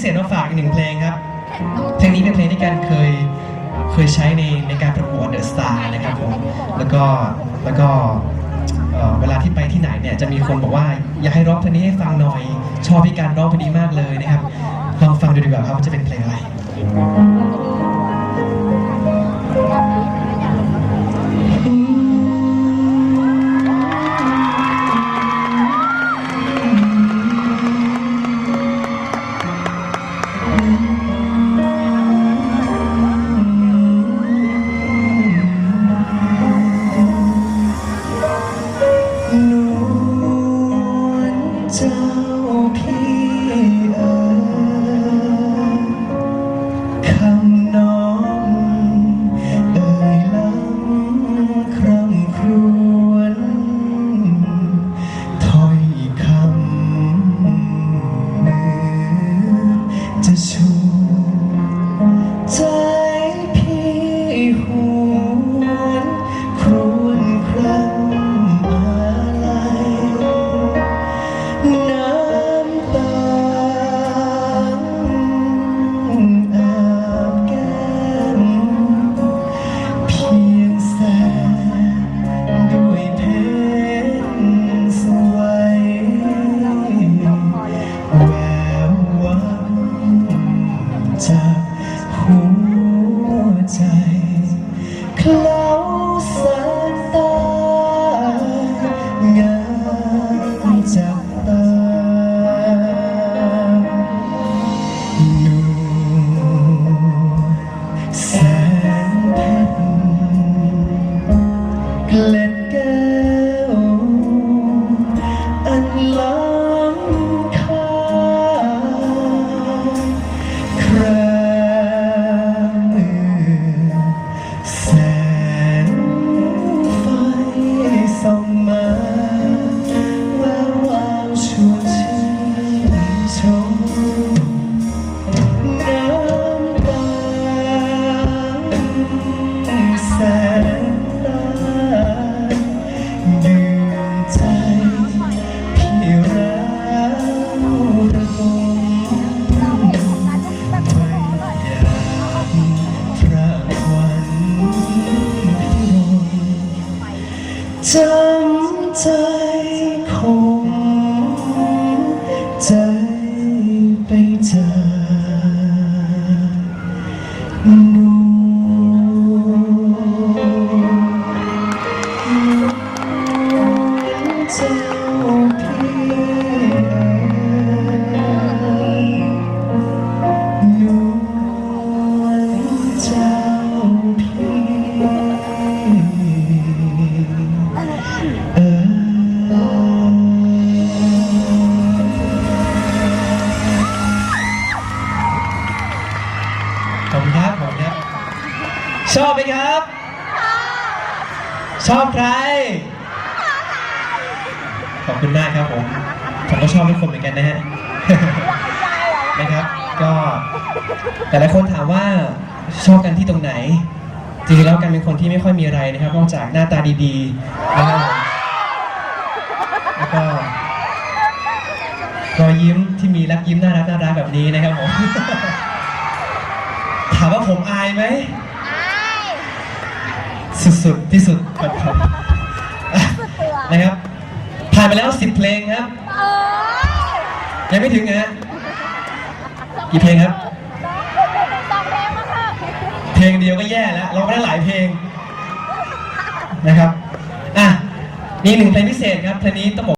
พิเศษมาฝากอีกหนึ่งเพลงครับ เพลงนี้เป็นเพลงที่การเคยเคยใช้ในในการประกวดเดอะสตาร์นะครับผม แล้วก็แล้วก็เอ่อเวลาที่ไปที่ไหนเนี่ยจะมีคนบอกว่าอยากให้ร้องเพลงนี้ให้ฟังหน่อย ชอบพี่การร้องเพลงนี้มากเลยนะครับ ลองฟังดูดีกว่าครับว่าจะเป็นเพลงอะไร คำ เจำใจคงใจไปจากนู ขอบคุณครับขอบคุณครับชอบไหมครับ ชอบใคร ขอบคุณมากครับผม ผมก็ชอบทุกคนเหมือนกันนะฮะ นะครับ ก็แต่ละคนถามว่าชอบกันที่ตรงไหน จริงๆแล้วกันเป็นคนที่ไม่ค่อยมีอะไรนะครับนอกจากหน้าตาดีๆนะครับผมแล้วก็รอยยิ้มที่มีรักยิ้มน่ารักน่ารักแบบนี้นะครับผม ผมอายไหมสุดๆที่สุดครับผมอะนะครับผ่านไปแล้ว10เพลงครับยังไม่ถึงนะฮะกี่เพลงครับ เพลงเดียวก็แย่แล้วร้องได้หลายเพลงนะครับอะนี่หนึ่งเพลงพิเศษครับเพลงนี้ต้องบอก